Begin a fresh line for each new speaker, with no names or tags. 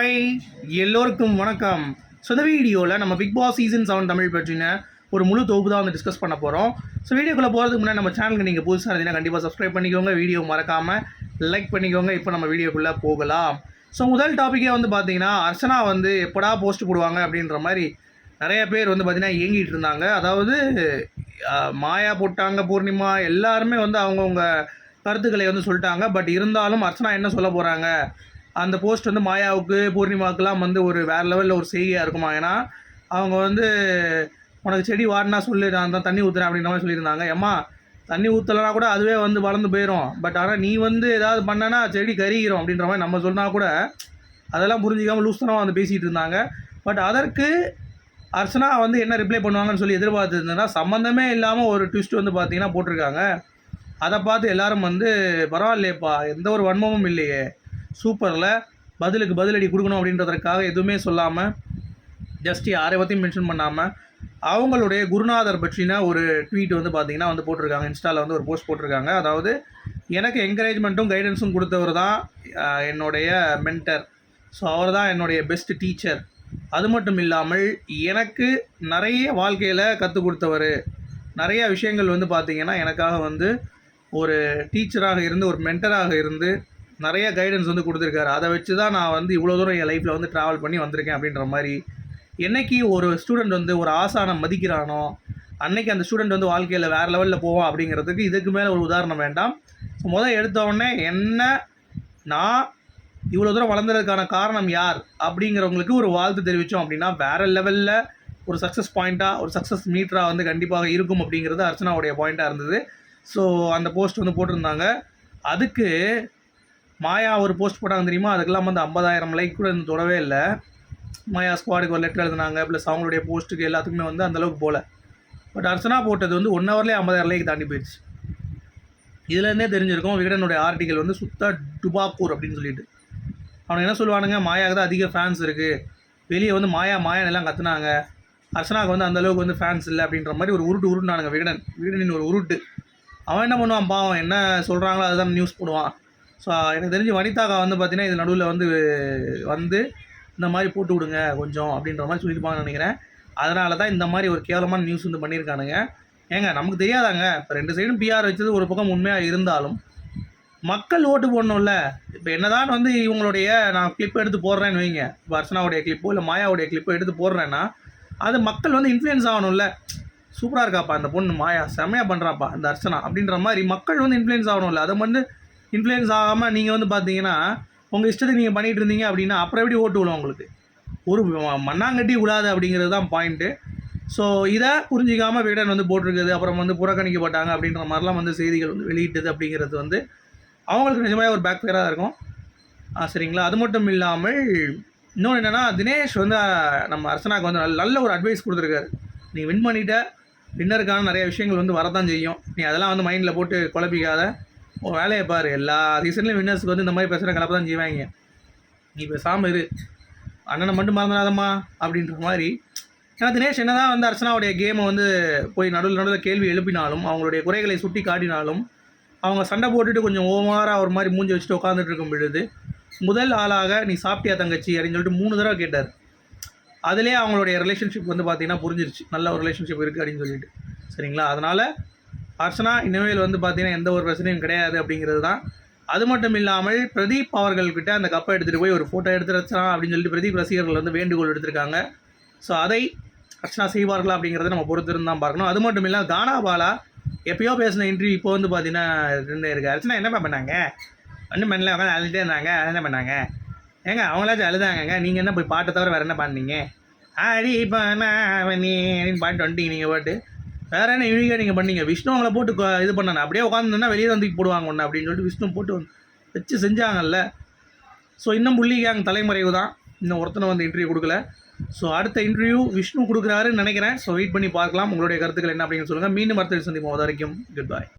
Hi எல்லோருக்கும் வணக்கம். So இந்த வீடியோவில் நம்ம Big Boss season seven Tamil பற்றின ஒரு முழு தொகுப்பு தான் வந்து டிஸ்கஸ் பண்ண போகிறோம் ஸோ வீடியோக்குள்ளே போகிறதுக்கு முன்னாடி நம்ம சேனலுக்கு நீங்கள் புதுசாக இருந்தீங்கன்னா கண்டிப்பாக சப்ஸ்கிரைப் பண்ணிக்கோங்க. வீடியோ மறக்காமல் லைக் பண்ணிக்கோங்க. இப்போ நம்ம வீடியோக்குள்ளே போகலாம். ஸோ முதல் டாப்பிக்கே வந்து பார்த்தீங்கன்னா அர்ச்சனா வந்து எப்படா போஸ்ட் போடுவாங்க அப்படின்ற மாதிரி நிறைய பேர் வந்து பார்த்தீங்கன்னா இயங்கிட்டு இருந்தாங்க. அதாவது மாயா போட்டாங்க பூர்ணிமா எல்லாருமே வந்து அவங்கவுங்க கருத்துக்களை வந்து சொல்லிட்டாங்க. பட் இருந்தாலும் அர்ச்சனா என்ன சொல்ல போகிறாங்க அந்த போஸ்ட் வந்து மாயாவுக்கு பூர்ணிமாவுக்குலாம் வந்து ஒரு வேறு லெவலில் ஒரு செய்தியாக இருக்குமா? ஏன்னா அவங்க வந்து உனக்கு செடி வாடினா சொல்லு நான் தான் தண்ணி ஊற்றுறேன் அப்படின்ற மாதிரி சொல்லியிருந்தாங்க. ஏம்மா தண்ணி ஊற்றலைனா கூட அதுவே வந்து வளர்ந்து போயிடும் பட் ஆனால் நீ வந்து ஏதாவது பண்ணனா செடி கருகிறோம் அப்படின்ற மாதிரி நம்ம சொன்னால் கூட அதெல்லாம் புரிஞ்சிக்காமல் லூஸ்தனமாக வந்து பேசிகிட்டு இருந்தாங்க. பட் அதற்கு அர்ச்சனா வந்து என்ன ரிப்ளை பண்ணுவாங்கன்னு சொல்லி எதிர்பார்த்துருந்தேன்னா சம்மந்தமே இல்லாமல் ஒரு ட்விஸ்ட் வந்து பார்த்தீங்கன்னா போட்டிருக்காங்க. அதை பார்த்து எல்லாரும் வந்து பரவாயில்லையேப்பா எந்த ஒரு வன்மமும் இல்லையே. சூப்பரில் பதிலுக்கு பதிலடி கொடுக்கணும் அப்படின்றதற்காக எதுவுமே சொல்லாமல் ஜஸ்ட் யாரை பற்றியும் மென்ஷன் பண்ணாமல் அவங்களுடைய குருநாதர் பற்றின ஒரு ட்வீட் வந்து பார்த்தீங்கன்னா வந்து போட்டிருக்காங்க. இன்ஸ்டாவில் வந்து ஒரு போஸ்ட் போட்டிருக்காங்க. அதாவது எனக்கு என்கரேஜ்மெண்ட்டும் கைடன்ஸும் கொடுத்தவர் தான் என்னுடைய மென்டர் ஸோ அவர் தான் என்னுடைய பெஸ்ட் டீச்சர் அது மட்டும் இல்லாமல் எனக்கு நிறைய வாழ்க்கையில் கற்றுக் கொடுத்தவர். நிறைய விஷயங்கள் வந்து பார்த்திங்கன்னா எனக்காக வந்து ஒரு டீச்சராக இருந்து ஒரு மென்டராக இருந்து நிறைய கைடன்ஸ் வந்து கொடுத்துருக்காரு. அதை வச்சு தான் நான் வந்து இவ்வளோ தூரம் என் லைஃப்பில் வந்து ட்ராவல் பண்ணி வந்திருக்கேன் அப்படின்ற மாதிரி. என்னைக்கு ஒரு ஸ்டூடெண்ட் வந்து ஒரு ஆசானை மதிக்கிறானோ அன்னைக்கு அந்த ஸ்டூடெண்ட் வந்து வாழ்க்கையில் வேறு லெவலில் போவான் அப்படிங்கிறதுக்கு இதுக்கு மேலே ஒரு உதாரணம் வேண்டாம். ஸோ முதல் எடுத்தவுடனே என்ன நான் இவ்வளோ தூரம் வளர்ந்ததுக்கான காரணம் யார் அப்படிங்கிறவங்களுக்கு ஒரு வாழ்த்து தெரிவித்தோம் அப்படின்னா வேறு லெவலில் ஒரு சக்ஸஸ் பாயிண்ட்டாக ஒரு சக்ஸஸ் மீட்டராக வந்து கண்டிப்பாக இருக்கும் அப்படிங்கிறது அர்ச்சனாவுடைய பாயிண்ட்டாக இருந்தது. ஸோ அந்த போஸ்ட் வந்து போட்டிருந்தாங்க. அதுக்கு மாயா ஒரு போஸ்ட் போட்டாங்க தெரியுமா? அதுக்கெல்லாம் வந்து ஐம்பதாயிரம் லைக் கூட இருந்து தொடவே இல்லை. மாயா ஸ்குவாடுக்கு ஒரு லெட்டர் எழுதினாங்க. ப்ளஸ் அவங்களுடைய போஸ்ட்டுக்கு எல்லாத்துக்குமே வந்து அந்த அளவுக்கு போகல பட் அர்ச்சனா போட்டது வந்து ஒன் ஹவர்லேயே ஐம்பதாயிரம் லைக் தாண்டி போயிடுச்சு. இதுலேருந்தே தெரிஞ்சிருக்கும். விகடனுடைய ஆர்டிக்கல் வந்து சுத்த டுபாக்கூர் அப்படின்னு சொல்லிட்டு. அவனுக்கு என்ன சொல்லுவானுங்க? மாயாவுக்கு தான் அதிக ஃபேன்ஸ் இருக்குது வெளியே வந்து மாயா மாயான்னு எல்லாம் கற்றுனாங்க அர்ச்சனாவுக்கு வந்து அந்தளவுக்கு வந்து ஃபேன்ஸ் இல்லை அப்படின்ற மாதிரி ஒரு உருட்டு உருட்டுனானுங்க விகடன். விகடனின் ஒரு உருட்டு. அவன் என்ன பண்ணுவான்? பாவம். என்ன சொல்கிறாங்களோ அதுதான் நியூஸ் போடுவான். ஸோ எனக்கு தெரிஞ்சு வனிதாக்கா வந்து பார்த்தீங்கன்னா இது நடுவில் வந்து வந்து இந்த மாதிரி போட்டு விடுங்க கொஞ்சம் அப்படின்ற மாதிரி சொல்லியிருப்பாங்கன்னு நினைக்கிறேன். அதனால தான் இந்த மாதிரி ஒரு கேவலமான நியூஸ் வந்து பண்ணியிருக்கானுங்க. ஏங்க நமக்கு தெரியாதாங்க? இப்போ ரெண்டு சைடும் பிஆர் வச்சது ஒரு பக்கம் உண்மையாக இருந்தாலும் மக்கள் ஓட்டு போடணும்ல. இப்போ என்னதான் வந்து இவங்களுடைய நான் கிளிப் எடுத்து போடுறேன்னு வைங்க. இப்போ அர்ச்சனாவுடைய கிளிப்போ இல்லை மாயாவுடைய கிளிப்போ எடுத்து போடுறேன்னா அது மக்கள் வந்து இன்ஃப்ளூயன்ஸ் ஆகணும்ல. சூப்பராக இருக்காப்பா அந்த பொண்ணு மாயா. செமையாக பண்ணுறாப்பா இந்த அர்ச்சனா. அப்படின்ற மாதிரி மக்கள் வந்து இன்ஃப்ளூயன்ஸ் ஆகணும்ல. அதை வந்து இன்ஃப்ளூயன்ஸ் ஆகாமல் நீங்கள் வந்து பார்த்தீங்கன்னா உங்கள் இஷ்டத்துக்கு நீங்கள் பண்ணிகிட்டு இருந்தீங்க அப்படின்னா அப்புறம் எப்படி ஓட்டு விழும் உங்களுக்கு? ஒரு மண்ணாங்கட்டி விழாது அப்படிங்கிறது தான் பாயிண்ட்டு ஸோ இதை புரிஞ்சிக்காமல் விகடன் வந்து போட்டிருக்குது அப்புறம் வந்து புறக்கணிக்கப்பட்டாங்க அப்படின்ற மாதிரிலாம் வந்து செய்திகள் வந்து வெளியிட்டது அப்படிங்கிறது வந்து அவங்களுக்கு நிஜமாக ஒரு பேக் ஃபேராக இருக்கும். ஆ, சரிங்களா? அது மட்டும் இல்லாமல் இன்னொன்று என்னென்னா தினேஷ் வந்து நம்ம அரசனாக்கு வந்து நல்ல நல்ல ஒரு அட்வைஸ் கொடுத்துருக்காரு. நீ வின் பண்ணிட்ட வின்னருக்கான நிறைய விஷயங்கள் வந்து வரதான் செய்யும். நீ அதெல்லாம் வந்து மைண்டில் போட்டு குழப்பிக்காத. உன் வேலையை பாரு. எல்லா சீசன்லையும் வின்னர்ஸ்க்கு வந்து இந்த மாதிரி பேசுகிற கலப்பை தான் செய்வாங்க. நீ பேசாமல் இரு. அண்ணனை மட்டும் மறந்துடாதம்மா அப்படின்ற மாதிரி. ஏன்னா தினேஷ் என்ன தான் வந்து அர்ச்சனாவுடைய கேமை வந்து போய் நடுவில் நடுவில் கேள்வி எழுப்பினாலும் அவங்களுடைய குறைகளை சுட்டி காட்டினாலும் அவங்க சண்டை போட்டுட்டு கொஞ்சம் ஓமாராக ஒரு மாதிரி மூஞ்சி வச்சுட்டு உட்காந்துட்டு இருக்கும் பொழுது முதல் ஆளாக நீ சாப்பிட்டியா தங்கச்சி? அப்படின்னு சொல்லிட்டு மூணு தடவை கேட்டார். அதிலே அவங்களுடைய ரிலேஷன்ஷிப் வந்து பார்த்தீங்கன்னா புரிஞ்சிருச்சு. நல்ல ஒரு ரிலேஷன்ஷிப் இருக்குது அப்படின்னு சொல்லிட்டு. சரிங்களா? அதனால் அர்ச்சனா இனிமேல் வந்து பார்த்தீங்கன்னா எந்த ஒரு பிரச்சனையும் கிடையாது அப்படிங்கிறது தான். அது மட்டும் இல்லாமல் பிரதீப் அவர்கள்கிட்ட அந்த கப்பை எடுத்துகிட்டு போய் ஒரு ஃபோட்டோ எடுத்து வச்சான் அப்படின்னு சொல்லிட்டு பிரதீப் ரசிகர்கள் வந்து வேண்டுகோள் எடுத்திருக்காங்க ஸோ அதை அர்ச்சனா செய்வார்களா அப்படிங்கிறத நம்ம பொறுத்திருந்து தான் பார்க்கணும். அது மட்டும் இல்லாமல் கானா பாலா எப்பயோ பேசின இன்டர்வியூ இப்போ வந்து பார்த்தீங்கன்னா இருந்தே இருக்கு அர்ச்சனா என்ன பண்ணாங்க? ஒன்றும் பண்ணல உட்காந்து அழுதுட்டே இருந்தாங்க. என்ன பண்ணாங்க? ஏங்க அவங்களாச்சும் அழுதாங்கங்க. நீங்கள் என்ன போய் பாட்டை தவிர வேறு என்ன பண்ணீங்க? ஆடி நீ பாட்டு வந்துட்டீங்க நீங்கள் பாட்டு வேற என்ன யூனிக்காக நீங்கள் பண்ணீங்க? விஷ்ணு அவங்கள போட்டு இது பண்ணானே. அப்படியே உட்காந்துருந்தா வெளியே வந்து போடுவாங்க ஒன்று அப்படின்னு சொல்லிட்டு விஷ்ணு போட்டு வச்சு செஞ்சாங்கல்ல. ஸோ இன்னும் புள்ளி கேங் தலைமறைவு தான். இன்னும் ஒருத்தனை வந்து இன்டர்வியூ கொடுக்கல. ஸோ அடுத்த இன்டர்வியூ விஷ்ணு கொடுக்குறாருன்னு நினைக்கிறேன். ஸோ வெயிட் பண்ணி பார்க்கலாம். உங்களுடைய கருத்துக்கள் என்ன அப்படின்னு சொல்லுங்கள் மீண்டும் அடுத்த சந்திப்போம் அது வரைக்கும். குட் பாய்